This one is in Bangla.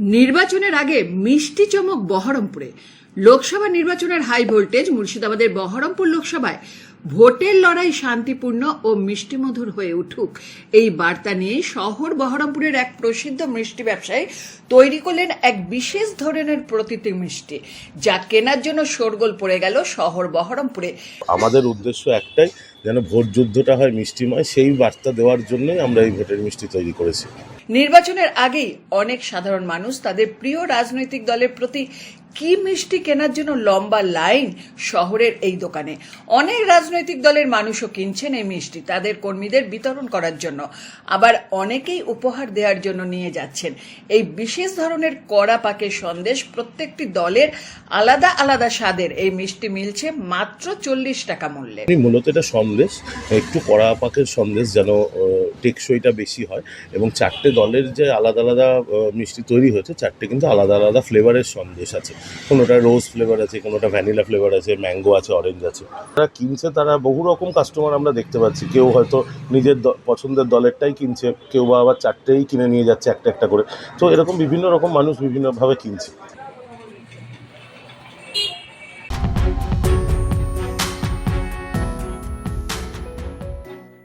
নির্বাচনের আগে মিষ্টি চমক বহরমপুরে। লোকসভা নির্বাচনের হাই ভোল্টেজ মুর্শিদাবাদের বহরমপুর লোকসভায় ভোটের লড়াই শান্তিপূর্ণ ও মিষ্টিমধুর হয়ে উঠুক। এই বার্তা নিয়ে শহর বহরমপুরের এক প্রসিদ্ধ মিষ্টি ব্যবসায়ী তৈরি করলেন এক বিশেষ ধরনের প্রতীতি মিষ্টি। যা কেনার জন্য শোরগোল পড়ে গেল শহর বহরমপুরে। আমাদের উদ্দেশ্য একটাই যেন ভোট যুদ্ধটা হয় মিষ্টিময় সেই বার্তা দেওয়ার জন্যই আমরা এই ভোটের মিষ্টি তৈরি করেছি। নির্বাচনের আগেই অনেক সাধারণ মানুষ তাদের প্রিয় রাজনৈতিক দলের প্রতি কি মিষ্টি কেনার জন্য লম্বা লাইন শহরের এই দোকানে? অনেক রাজনৈতিক দলের মানুষও কিনছেন এই মিষ্টি তাদের কর্মীদের বিতরণ করার জন্য। আবার অনেকেই উপহার দেওয়ার জন্য নিয়ে যাচ্ছেন। এই বিশেষ ধরনের কড়া পাকের সন্দেশ প্রত্যেকটি দলের আলাদা আলাদা স্বাদের এই মিষ্টি মিলছে মাত্র চল্লিশ টাকা মূল্যে। মূলত এটা সন্দেশ, একটু কড়া পাকের সন্দেশ যেন টেকসইটা বেশি হয় এবং চারটে দলের যে আলাদা আলাদা মিষ্টি তৈরি হয়েছে, চারটে কিন্তু আলাদা আলাদা ফ্লেভারের সন্দেশ আছে। কোনোটা রোজ ফ্লেভার আছে, কোনোটা ভ্যানিলা ফ্লেভার আছে, ম্যাঙ্গো আছে, অরেঞ্জ আছে। তারা কিনছে তারা বহু রকম কাস্টমার আমরা দেখতে পাচ্ছি। কেউ হয়তো নিজের পছন্দের দলেরটাই কিনছে, কেউ বা আবার চারটেই কিনে নিয়ে যাচ্ছে একটা একটা করে। তো এরকম বিভিন্ন রকম মানুষ বিভিন্নভাবে কিনছে।